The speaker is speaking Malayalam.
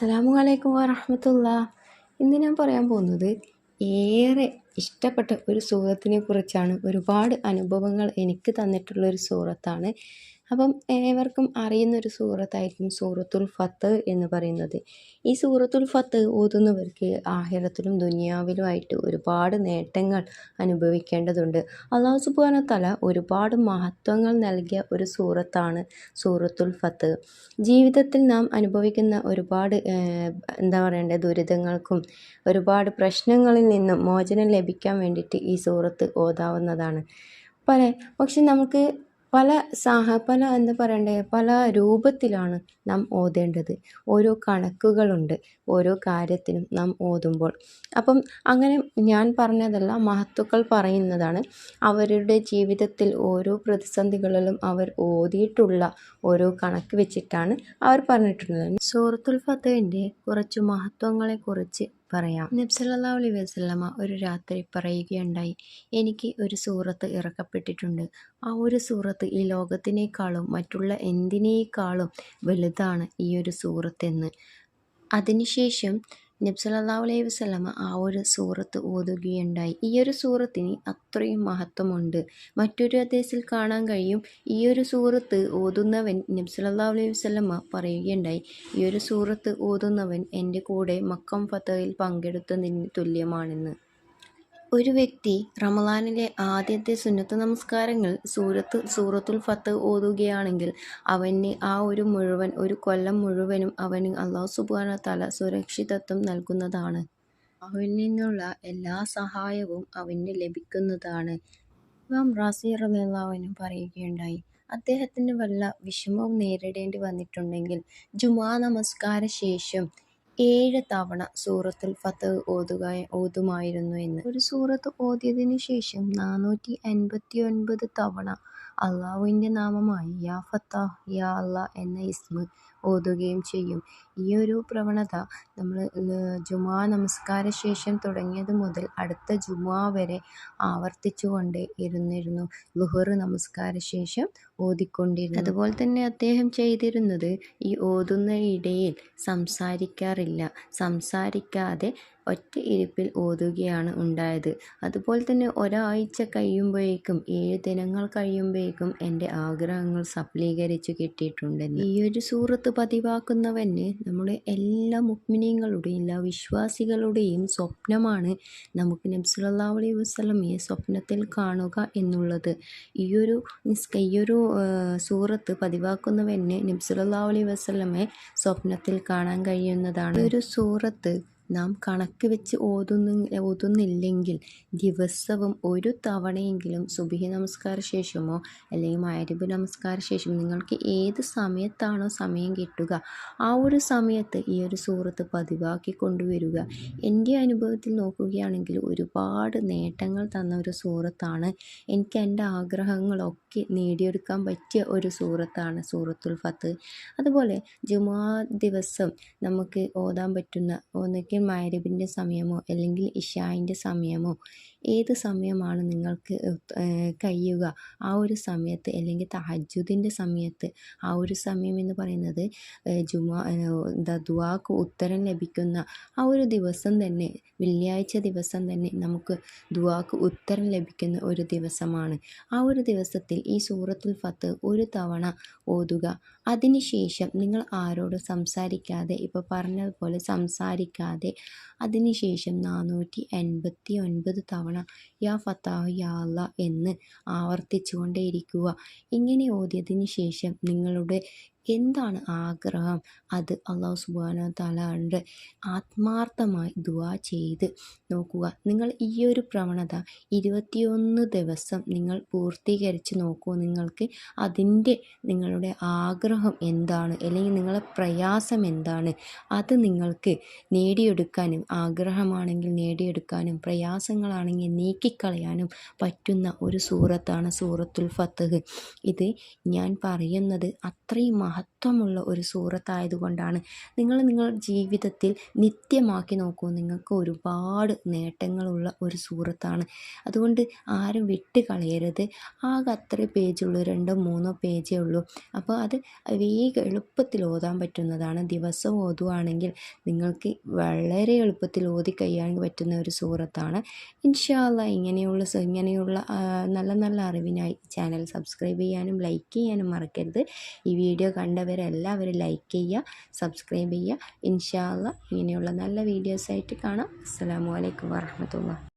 അസ്സലാമു അലൈക്കും വറഹമത്തുള്ള. ഇന്ന് ഞാൻ പറയാൻ പോകുന്നത് ഏറെ ഇഷ്ടപ്പെട്ട ഒരു സൂറത്തിനെ കുറിച്ചാണ് ഒരുപാട് അനുഭവങ്ങൾ എനിക്ക് തന്നിട്ടുള്ള ഒരു സൂറത്താണ് അപ്പം ഏവർക്കും അറിയുന്നൊരു സൂറത്തായിരിക്കും സൂറത്തുൽ ഫത്ത് എന്ന് പറയുന്നത്. ഈ സൂറത്തുൽ ഫത്ത് ഓതുന്നവർക്ക് ആഹിറത്തിലും ദുനിയാവിലുമായിട്ട് ഒരുപാട് നേട്ടങ്ങൾ അനുഭവിക്കേണ്ടതുണ്ട്. അള്ളാഹു സുബാന തല ഒരുപാട് മഹത്വങ്ങൾ നൽകിയ ഒരു സൂറത്താണ് സൂറത്തുൽ ഫത്ത്. ജീവിതത്തിൽ നാം അനുഭവിക്കുന്ന ഒരുപാട് എന്താ പറയണ്ടേ ദുരിതങ്ങൾക്കും ഒരുപാട് പ്രശ്നങ്ങളിൽ നിന്നും മോചനം ലഭിക്കാൻ വേണ്ടിയിട്ട് ഈ സൂറത്ത് ഓതാവുന്നതാണ്. പല പക്ഷെ നമുക്ക് പല സാഹ പല എന്താ പറയണ്ടേ പല രൂപത്തിലാണ് നാം ഓതേണ്ടത്. ഓരോ കണക്കുകളുണ്ട് ഓരോ കാര്യത്തിനും നാം ഓതുമ്പോൾ. അപ്പം അങ്ങനെ ഞാൻ പറഞ്ഞതല്ല മഹത്തുക്കൾ പറയുന്നതാണ്. അവരുടെ ജീവിതത്തിൽ ഓരോ പ്രതിസന്ധികളിലും അവർ ഓതിയിട്ടുള്ള ഓരോ കണക്ക് വെച്ചിട്ടാണ് അവർ പറഞ്ഞിട്ടുള്ളത്. സൂറത്തുൽ ഫത്തേന്റെ കുറച്ച് മഹത്വങ്ങളെക്കുറിച്ച് പറയാം. നബ്സല്ലാ അലൈഹി വസല്ലമ ഒരു രാത്രി പറയുകയുണ്ടായി. എനിക്ക് ഒരു സൂറത്ത് ഇറക്കപ്പെട്ടിട്ടുണ്ട്. ആ ഒരു സൂറത്ത് ഈ ലോകത്തിനേക്കാളും മറ്റുള്ള എന്തിനേക്കാളും വലുതാണ് ഈ ഒരു സൂറത്തെന്ന്. അതിനുശേഷം നബ്സല്ലാ അലൈഹി വസ്ലമ ആ ഒരു സൂറത്ത് ഓതുകയുണ്ടായി. ഈ ഒരു സൂറത്തിന് അത്രയും മഹത്വമുണ്ട്. മറ്റൊരു അദ്ദേഹത്തിൽ കാണാൻ കഴിയും. ഈ ഒരു സൂറത്ത് ഓതുന്നവൻ നബ്സല്ലാ അലൈഹി വസ്ലമ പറയുകയുണ്ടായി. ഈ ഒരു സൂറത്ത് ഓതുന്നവൻ എന്റെ കൂടെ മക്കം ഫത്തയിൽ പങ്കെടുത്തതിന് തുല്യമാണെന്ന്. ഒരു വ്യക്തി റമലാനിലെ ആദ്യത്തെ സുന്നത്ത് നമസ്കാരങ്ങൾ സൂറത്ത് സൂറത്തുൽ ഫത്ത് ഓതുകയാണെങ്കിൽ അവന് ആ ഒരു മുഴുവൻ ഒരു കൊല്ലം മുഴുവനും അവന് അള്ളാഹു സുബാന തല സുരക്ഷിതത്വം നൽകുന്നതാണ്. അവനിൽ നിന്നുള്ള എല്ലാ സഹായവും അവന് ലഭിക്കുന്നതാണ്. ഇമാം റാസി റലാവിനും പറയുകയുണ്ടായി അദ്ദേഹത്തിന് വല്ല വിഷമവും നേരിടേണ്ടി വന്നിട്ടുണ്ടെങ്കിൽ ജുമാ നമസ്കാര ശേഷം ഏഴ് തവണ സൂറത്തുൽ ഫത്ത് ഓതുക ഓതുമായിരുന്നു എന്ന്. ഒരു സൂറത്ത് ഓതിയതിനു ശേഷം നാനൂറ്റി അൻപത്തി ഒൻപത് തവണ അള്ളാഹുവിന്റെ നാമമായി യാ ഫത്താഹ് യാ അള്ളാ എന്ന ഇസ്മ ഓതുകയും ചെയ്യും. ഈ ഒരു പ്രവണത നമ്മൾ ജുമാ നമസ്കാര ശേഷം തുടങ്ങിയത് മുതൽ അടുത്ത ജുമാ വരെ ആവർത്തിച്ചു കൊണ്ടേ ഇരുന്നിരുന്നു. ലുഹർ നമസ്കാര ശേഷം ഓതിക്കൊണ്ടിരുന്നു. അതുപോലെ തന്നെ അദ്ദേഹം ചെയ്തിരുന്നത് ഈ ഓതുന്ന ഇടയിൽ സംസാരിക്കാറില്ല. സംസാരിക്കാതെ ഒറ്റ ഇരിപ്പിൽ ഓതുകയാണ് ഉണ്ടായത്. അതുപോലെ തന്നെ ഒരാഴ്ച കഴിയുമ്പോഴേക്കും ഏഴ് ദിനങ്ങൾ കഴിയുമ്പോഴേക്കും എന്റെ ആഗ്രഹങ്ങൾ സഫലീകരിച്ചു കിട്ടിയിട്ടുണ്ട് ഈ ഒരു സൂറത്ത് പതിവാക്കുന്നവന് നമ്മുടെ എല്ലാ മുക്മിനീങ്ങളുടെയും എല്ലാ വിശ്വാസികളുടെയും സ്വപ്നമാണ് നമുക്ക് നബ്സുല്ലാ അലൈഹി വസ്ലമയെ സ്വപ്നത്തിൽ കാണുക എന്നുള്ളത്. ഈയൊരു ഒരു ഈയൊരു സൂറത്ത് പതിവാക്കുന്നവന് നബ്സുല്ലാ അലൈഹി വസ്ലമെ സ്വപ്നത്തിൽ കാണാൻ കഴിയുന്നതാണ്. ഒരു സൂറത്ത് നാം കണക്ക് വെച്ച് ഓതുന്ന ഓതുന്നില്ലെങ്കിൽ ദിവസവും ഒരു തവണയെങ്കിലും സുബിഹി നമസ്കാര ശേഷമോ അല്ലെങ്കിൽ മാരിബ് നമസ്കാര ശേഷമോ നിങ്ങൾക്ക് ഏത് സമയത്താണോ സമയം കിട്ടുക ആ ഒരു സമയത്ത് ഈ ഒരു സൂറത്ത് പതിവാക്കി കൊണ്ടുവരിക. എന്റെ അനുഭവത്തിൽ നോക്കുകയാണെങ്കിൽ ഒരുപാട് നേട്ടങ്ങൾ തന്ന ഒരു സൂറത്താണ്. എനിക്ക് എന്റെ ആഗ്രഹങ്ങളൊക്കെ നേടിയെടുക്കാൻ പറ്റിയ ഒരു സൂറത്താണ് സൂറത്തുൽ ഫത്ത്. അതുപോലെ ജുമാ ദിവസം നമുക്ക് ഓതാൻ പറ്റുന്ന ഒന്നിക്ക് മഗ്‌രിബിന്റെ സമയമോ അല്ലെങ്കിൽ ഇഷായിന്റെ സമയമോ ഏത് സമയമാണ് നിങ്ങൾക്ക് കഴിയുക? ആ ഒരു സമയത്ത് അല്ലെങ്കിൽ തഹജുദിന്റെ സമയത്ത് ആ ഒരു സമയം എന്ന് പറയുന്നത് ജുമാ ദുവാക്ക് ഉത്തരം ലഭിക്കുന്ന ആ ഒരു ദിവസം തന്നെ വെള്ളിയാഴ്ച ദിവസം തന്നെ നമുക്ക് ദുവാക്ക് ഉത്തരം ലഭിക്കുന്ന ഒരു ദിവസമാണ്. ആ ഒരു ദിവസത്തിൽ ഈ സൂറത്തുൽ ഫത്ത് ഒരു തവണ ഓതുക. അതിനുശേഷം നിങ്ങൾ ആരോടും സംസാരിക്കാതെ ഇപ്പോൾ പറഞ്ഞതുപോലെ സംസാരിക്കാതെ അതിനുശേഷം നാനൂറ്റി എൺപത്തി ഒൻപത് തവണ യാ ഫത്താഹ് യാ അല്ല എന്ന് ആവർത്തിച്ചുകൊണ്ടേയിരിക്കുക. ഇങ്ങനെ ഓതിയതിന് ശേഷം നിങ്ങളുടെ എന്താണ് ആഗ്രഹം? അത് അള്ളാഹു സുബാന തലാണ്ട് ആത്മാർത്ഥമായി ദുവാ ചെയ്ത് നോക്കുക. നിങ്ങൾ ഈ ഒരു പ്രവണത ഇരുപത്തിയൊന്ന് ദിവസം നിങ്ങൾ പൂർത്തീകരിച്ച് നോക്കൂ. നിങ്ങൾക്ക് അതിന്റെ നിങ്ങളുടെ ആഗ്രഹം എന്താണ്? അല്ലെങ്കിൽ നിങ്ങളുടെ പ്രയാസം എന്താണ്? അത് നിങ്ങൾക്ക് നേടിയെടുക്കാനും ആഗ്രഹമാണെങ്കിൽ നേടിയെടുക്കാനും പ്രയാസങ്ങളാണെങ്കിൽ നീക്കിക്കളയാനും പറ്റുന്ന ഒരു സൂറത്താണ് സൂറത്തുൽ ഫത്തഹ് ഇത് ഞാൻ പറയുന്നത് അത്രയും മഹത്വമുള്ള ഒരു സൂറത്തായതുകൊണ്ടാണ്. നിങ്ങൾ നിങ്ങളുടെ ജീവിതത്തിൽ നിത്യമാക്കി നോക്കൂ. നിങ്ങൾക്ക് ഒരുപാട് നേട്ടങ്ങളുള്ള ഒരു സൂറത്താണ്. അതുകൊണ്ട് ആരും വിട്ട് കളയരുത്. ആകെ അത്ര പേജുള്ളൂ. രണ്ടോ മൂന്നോ പേജേ ഉള്ളൂ. അപ്പോൾ അത് വേഗം എളുപ്പത്തിൽ ഓതാൻ പറ്റുന്നതാണ്. ദിവസം ഓതുവാണെങ്കിൽ നിങ്ങൾക്ക് വളരെ എളുപ്പത്തിൽ ഓതി കഴിയാൻ പറ്റുന്ന ഒരു സൂറത്താണ്. ഇൻഷാല്ല ഇങ്ങനെയുള്ള ഇങ്ങനെയുള്ള നല്ല നല്ല അറിവിനായി ചാനൽ സബ്സ്ക്രൈബ് ചെയ്യാനും ലൈക്ക് ചെയ്യാനും മറക്കരുത്. ഈ വീഡിയോ കണ്ടവരെല്ലാവരും ലൈക്ക് ചെയ്യുക സബ്സ്ക്രൈബ് ചെയ്യുക. ഇൻഷാല്ല ഇങ്ങനെയുള്ള നല്ല വീഡിയോസായിട്ട് കാണാം. അസ്സാം വലൈക്കും വാഹമത്തുള്ള